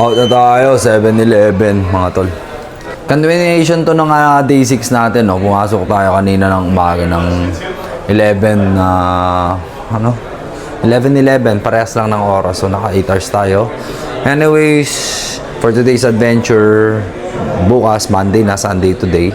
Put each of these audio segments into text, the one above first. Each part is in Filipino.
Out na tayo, 7-Eleven, mga tol. Continuation to ng ah, day 6 natin, no? Pumasok tayo kanina ng umaga ng 11 na, ano? 11-11, parehas lang ng oras. So, naka 8 hours tayo. Anyways, for today's adventure, bukas, Monday na, Sunday today,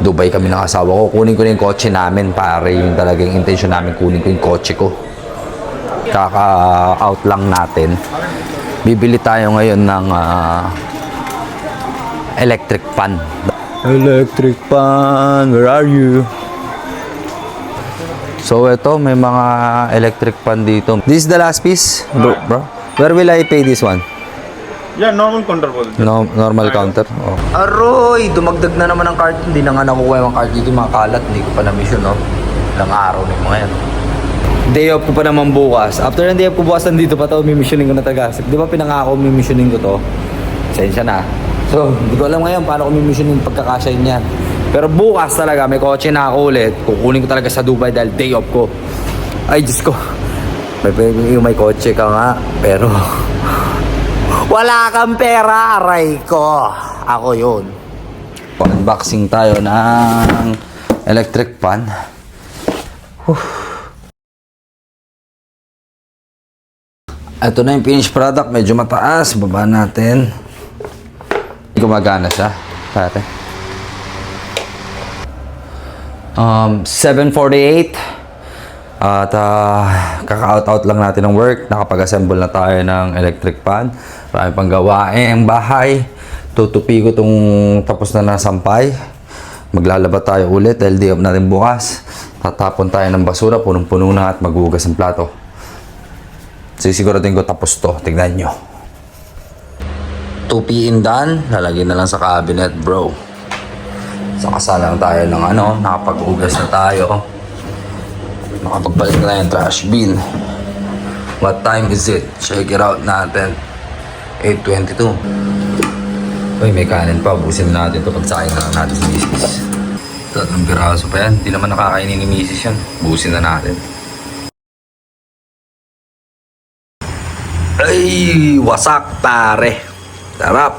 Dubai kami ng asawa ko. Kunin ko na yung kotse namin, pare. Yung talagang intention namin, kunin ko yung kotse ko. Kaka-out lang natin bibili tayo ngayon ng uh, electric fan. Electric fan, where are you? So ito, may mga electric fan dito. This is the last piece, bro. bro. Where will I pay this one? Yeah, normal counter po. No, normal Ayan. counter? Oh. Aroy! Dumagdag na naman ang cart. Hindi na nga nakukuha yung cart dito. Mga kalat. Hindi ko pa na-mission, no? Ilang araw na yung mga yan. Day off ko pa naman bukas. After ng day off ko bukas, nandito pa to. Mimissioning ko na taga. Di ba pinangako mimissioning ko to? Sensya na. So, hindi ko alam ngayon paano ko mimissioning pagkakasya niyan. Pero bukas talaga, may kotse na ako ulit. Kukunin ko talaga sa Dubai dahil day off ko. Ay, Diyos ko. May, may, kotse ka nga. Pero, wala kang pera, aray ko. Ako yun. Unboxing tayo ng electric fan. Whew. Ito na yung finished product. Medyo mataas. Baba natin. Gumagana siya. Pare. Um, 748. At ah, kaka-out-out lang natin ng work. Nakapag-assemble na tayo ng electric fan. Marami pang gawain ang bahay. Tutupi ko itong tapos na nasampay. Maglalaba tayo ulit dahil day off natin bukas. Tatapon tayo ng basura, punong-puno na at maghugas ng plato. Sisiguraduhin ko tapos to. Tignan nyo. Tupiin done. Lalagyan na lang sa cabinet, bro. Sa kasala lang tayo ng ano, nakapag-ugas na tayo. Nakapagpalit na yung trash bin. What time is it? Check it out natin. 8.22. Uy, may kanin pa. Busin natin ito pag sakin na lang natin si Mrs. Tatlong piraso pa yan. Hindi naman nakakainin ni Mrs. yan. Busin na natin. Ay, wasak pare. Sarap.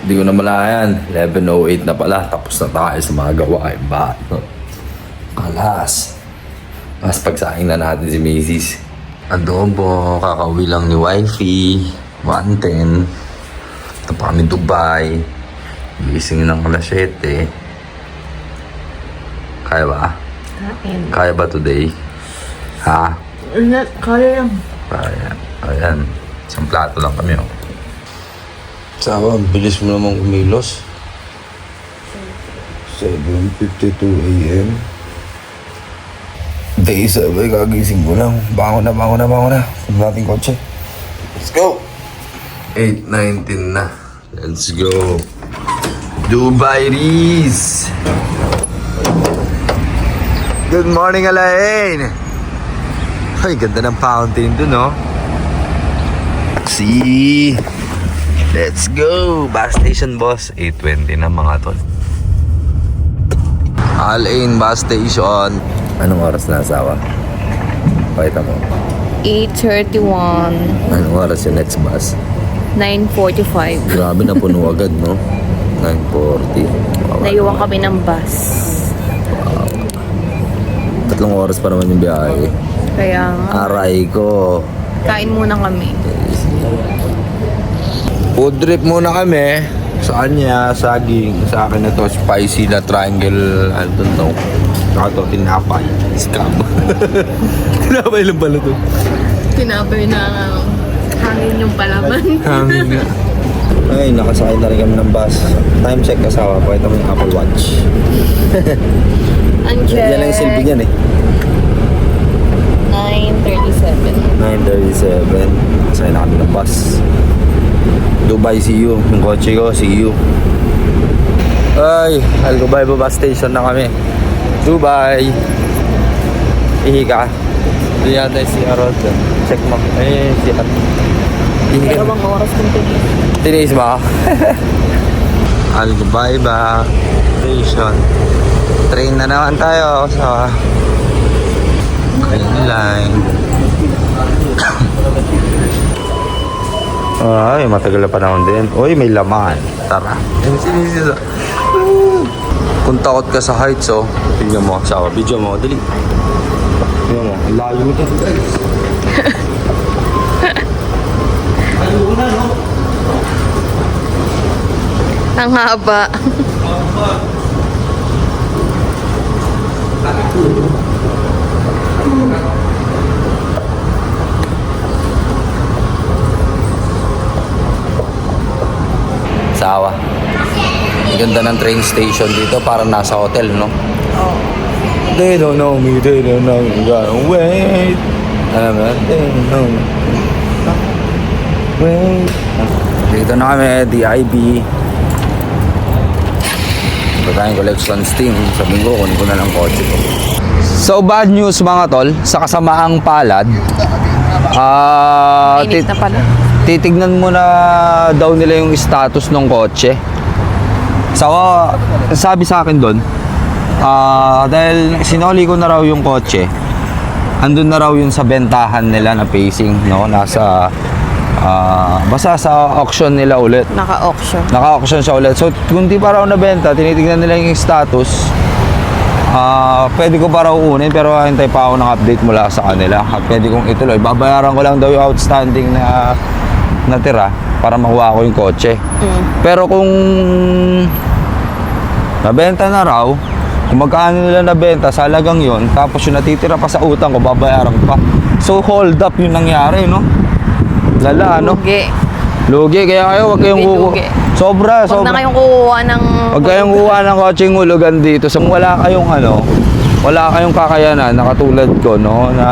Hindi ko na malayan. 11.08 na pala. Tapos na tayo sa mga gawain ba? Kalas. Mas pagsaing na natin si Macy's. Adobo, kakauwi lang ni wifey. 110. Ito pa kami Dubai. Gising ng alas 7. Kaya ba? Kain. Kaya ba today? Ha? Kaya lang. Ayan. Ayan. Isang plato lang kami, oh. Sawa, ang bilis mo namang kumilos. 7.52 a.m. Day sabay, kagising ko lang. Bangon na, bangon na, bangon na. Kunin natin kotse. Let's go! 8.19 na. Let's go. Dubai Reese! Good morning, Alain! Ay, ganda ng fountain dun, no? See? Let's go! Bus station, boss. 8.20 na mga tol. Alain Bus Station. Anong oras na asawa? Pakita mo. 8.31, Anong oras yung next bus? 9.45. Grabe na puno agad, no? 9.40. Wow. Naiwan kami ng bus. Tatlong oras pa naman yung biyahe. Kaya nga, Aray ko. kain muna kami. Food trip muna kami. Sa kanya, saging. Sa akin na to, spicy na triangle, I don't know. Saka to, tinapay. Scam. tinapay lang pala to. Tinapay na hangin yung palaban. Hangin nga. Ay, nakasakay na rin kami ng bus. Time check kasawa. Pakita mo yung Apple Watch. Ang check. Yan lang yung silbi niyan eh. 9.37. 9.37. Sakay na kami ng bus. Dubai, see you. Yung kotse ko, see you. Ay, Al Dubai bus station na kami. Dubai. Ihi ka. Doon yata yung CR road. Check mo. Eh, CR. Ihi ka. Dalawang oras kong tinis. Tinis ba? Al Dubai ba? Station. Train na naman tayo sa Green Line. Ay, matagal na panahon din. Uy, may laman. Tara. Sinisisa. Kung takot ka sa heights, oh. Tingnan mo, sawa. Video mo, dali. Tingnan mo, layo na, no? Ang haba. Sawa. Ganda ng train station dito, parang nasa hotel, no? They don't know me, they don't know me, gotta wait. Alam mo, they don't know me. Wait. Dito na kami, DIB. Ito tayong collections team. Sabi ko, kunin ko na lang kotse ko. So bad news mga tol, sa kasamaang palad, ah, Init na pala. Titignan mo na daw nila yung status ng kotse. So, sabi sa akin doon, ah dahil sinoli ko na raw yung kotse, andun na raw yun sa bentahan nila na pacing, no? Nasa, ah basta sa auction nila ulit. Naka-auction. Naka-auction siya ulit. So, kung di pa raw nabenta, tinitignan nila yung status. Ah, pwede ko pa raw kunin pero hintay pa ako ng update mula sa kanila. At pwede kong ituloy. Babayaran ko lang daw yung outstanding na natira para makuha ko yung kotse. Pero kung nabenta na raw, kung magkano nila nabenta sa halagang yon, tapos yung natitira pa sa utang ko, babayaran ko pa. So hold up yung nangyari, no? Lala, ano? Lugi. Lugi, kaya kayo, wag kayong Lugi, kuku... lugi. Sobra, Huwag sobra. na kayong kukuha ng... Huwag kayong kuha ng kotseng hulugan dito. So, wala kayong ano, wala kayong kakayanan na katulad ko, no, na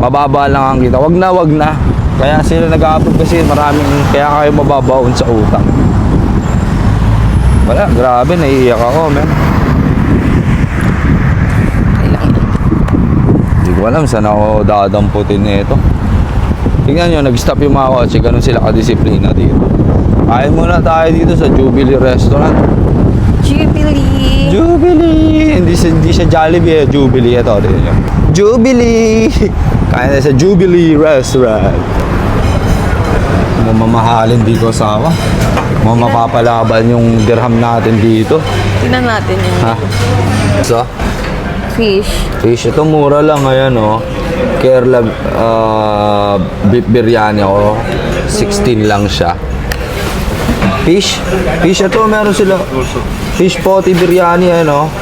mababa lang ang kita. Wag na, wag na. Kaya sila nag-a-approve kasi maraming, kaya kayo mababaon sa utang. Wala, grabe, naiiyak ako, man. Hindi ko alam saan ako dadamputin nito. Tingnan nyo, nag-stop yung mga kotse, ganun sila kadisiplina dito. Kain muna tayo dito sa Jubilee Restaurant. Jubilee. Jubilee! Hindi siya, hindi siya Jollibee, eh. Jubilee. Ito, tingnan nyo. Jubilee! Kain tayo sa Jubilee Restaurant. Mamamahalin dito sa awa. Mamapapalaban yung dirham natin dito. Tingnan natin yung Ha? So, fish. Fish, ito mura lang ngayon, oh. Kerala uh, beef biryani ako. 16 lang siya. Fish? Fish, ito meron sila. Fish potty biryani, ano.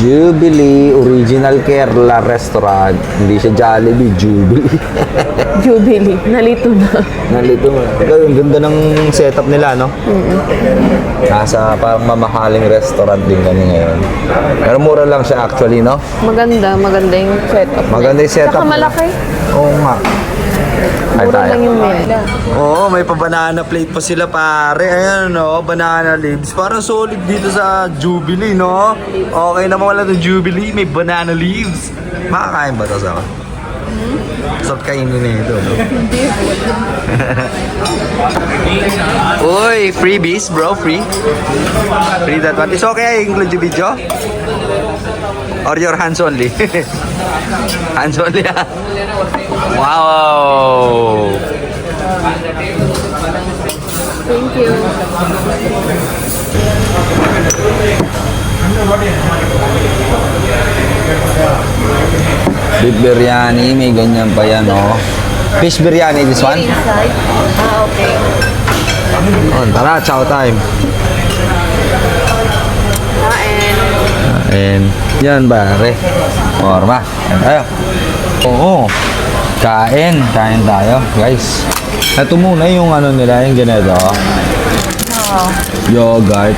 Jubilee Original Kerala Restaurant. Hindi siya Jollibee, Jubilee. Jubilee. Nalito na. Nalito mo. Ikaw, yung ganda ng setup nila, no? Nasa parang mamahaling restaurant din kami ngayon. Pero mura lang siya actually, no? Maganda. Maganda yung setup. Maganda yung setup Saka malaki. Oo nga. Ay tayo. lang yung. Oo, may pa banana plate pa sila pare. Ayan, no? Banana leaves. Parang solid dito sa Jubilee, no? Okay naman wala ng Jubilee. May banana leaves. Makakain ba ito sa Sarap kainin nito, no? Uy, freebies, bro. Free. Free that one. It's okay, I include your video? Or your hands only? hands only, ah. Wow! Thank you. Beef biryani, may ganyan pa yan, oh. Fish biryani, this one? Ah, okay. Oh, tara, chow time. Yan, pare. Orma, yan tayo. Oo. Kain, kain tayo, guys. Ito muna yung ano nila, yung ganito. Oh. Yogurt.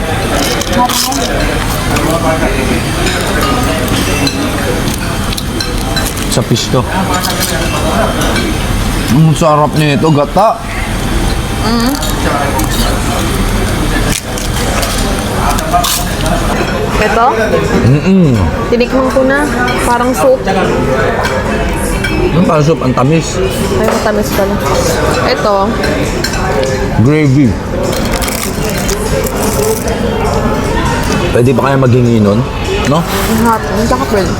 Sa fish to. Ang sarap nito, gata. Ito? Mm-mm. Tinikman ko na. Parang soup. Yung parang soup, ang tamis. Ay, matamis pala. Ito. Gravy. Pwede ba kaya maghingi nun? No? Ang hot. Ang tsaka pearl.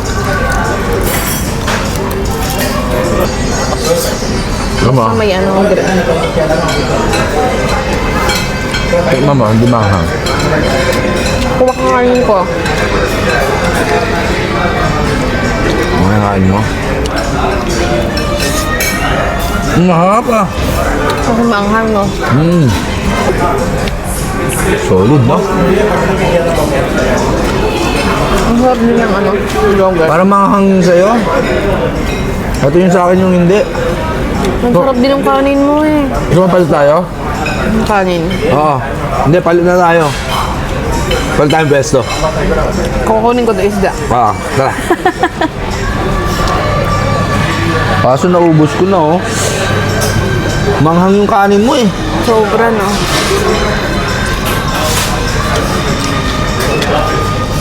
Tama. Sa may ano, green. Tikman mo, hindi mahang. Kuha ka kanin ko. Ano kain mo? Mahap ah. Kasi maanghang, no? Mm. Solid, no? Ang sarap din ng ano, yogurt. Para manghang sa'yo. Ito yung sa akin yung hindi. Ang sarap din ng kanin mo eh. Gusto mo palit tayo? Ang kanin. Oo. Hindi, palit na tayo. Palit tayong pwesto. Kukunin ko to isda. Ah, tara. Kaso naubos ko na oh. Manghang yung kanin mo eh. Sobra, no?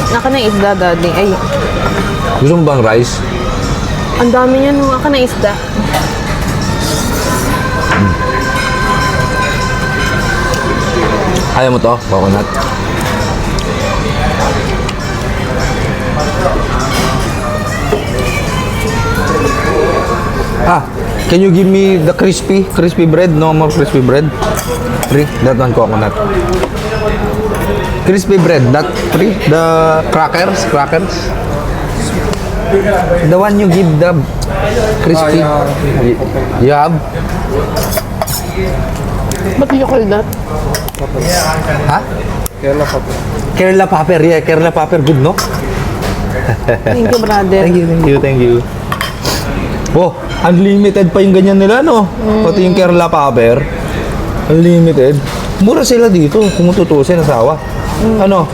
Naka na isda, daddy. Ay, Gusto mo bang rice? ang dami niyan, no? Aka na isda. Kaya mo to? Coconut? Ah, can you give me the crispy, crispy bread? No more crispy bread. Free, that one coconut. Crispy bread, not free. The crackers, crackers. The one you give the crispy. You have? Ba't you call that? Ha? Kerala Paper, yeah, Kerala Paper, good no? Thank you, brother. Thank you, thank you, thank you. Oh, unlimited pa yung ganyan nila, no? Pati yung Kerala Paper. Unlimited. Mura sila dito, kung tutusin, asawa. Ano?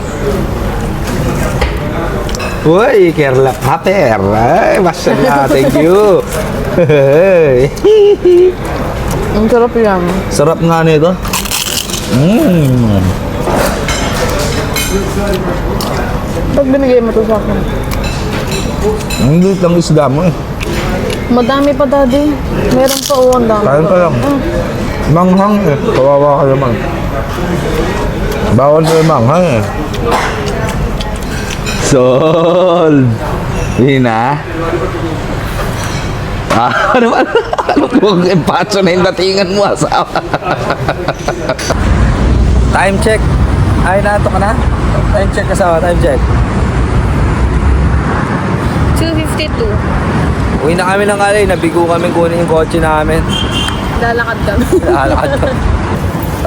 Uy, Kerala Paper. Ay, mashallah, thank you. Ang sarap yan. Sarap nga nito. Mmm. Pag binigay mo to sa akin. Ang liit lang isda mo eh. Madami pa, daddy. Meron pa, oh, ang dami. Kain ka lang. Manghang eh. Kawawa ka naman. Bawal sa manghang eh. Sold! Yun na. Ah, ano ba? Ano kung empacho na yung datingan mo, asawa? Time check. Ay, nato ka na? Time check, asawa. Time check. 252. Uwi na kami ng alay. Nabigo kami kunin yung kotse namin. Lalakad kami. Alakad ka.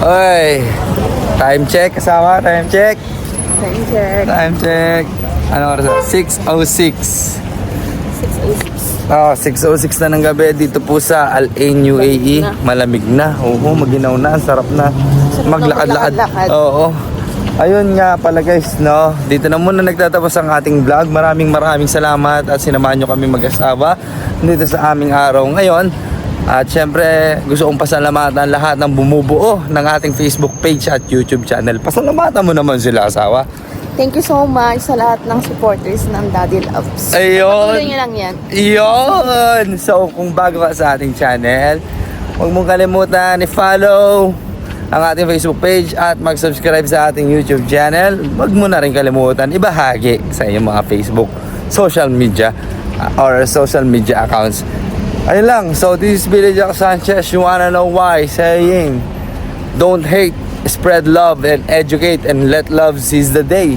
Oy! Time check, asawa. Time check. Time check. Time check. Ano oras? na? 6.06. 606. Oh, 6.06 na ng gabi dito po sa Al Ain UAE. Malamig na. Oo, maginaw na. Ang sarap na. Maglakad-lakad. maglakad-lakad. Oo. Ayun nga pala guys, no? Dito na muna nagtatapos ang ating vlog. Maraming maraming salamat at sinamahan nyo kami mag-asawa dito sa aming araw ngayon. At syempre, gusto kong pasalamatan lahat ng bumubuo ng ating Facebook page at YouTube channel. Pasalamatan mo naman sila, asawa. Thank you so much sa lahat ng supporters ng Daddy Loves. Ayun. Patuloy lang yan. Yun! So, kung bago ka sa ating channel, huwag mong kalimutan i-follow ang ating Facebook page at mag-subscribe sa ating YouTube channel. Huwag mo na rin kalimutan ibahagi sa inyong mga Facebook social media uh, or social media accounts. Ayun lang. So, this is Billy Jack Sanchez. You wanna know why? Saying, don't hate, spread love, and educate, and let love seize the day.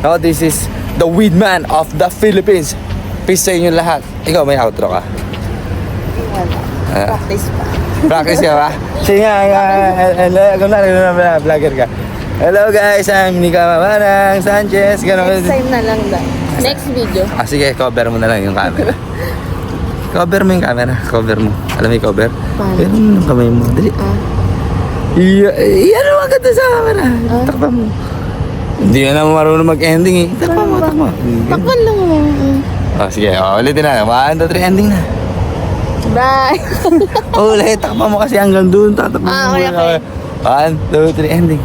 No, this is the weed man of the Philippines. Peace sa inyo lahat. Ikaw, may outro ka. Wala. Ah. Practice pa. Practice ka ba? Sige nga, nga, hello, kung narinig na vlogger ka. Hello guys, I'm Nika Mamanang Sanchez. Ganun. Next time na lang daw. Next video. Ah, sige, cover mo na lang yung camera. cover mo yung camera. Cover mo. Alam mo yung cover? Paano? Pero mo ng kamay mo. Dali. Ah. Iya, iyan mo agad sa camera. Takpan mo. Hindi ka naman marunong mag-ending eh. Takpan mo, takpan mo. Takpan lang mo. Oh, sige, oh, ulitin na. 1, 2, 3, ending na. Bye. Oh, ulit. Takpan mo kasi hanggang doon. Tatakpan Ah, mo. okay, okay. 1, 2, 3, ending.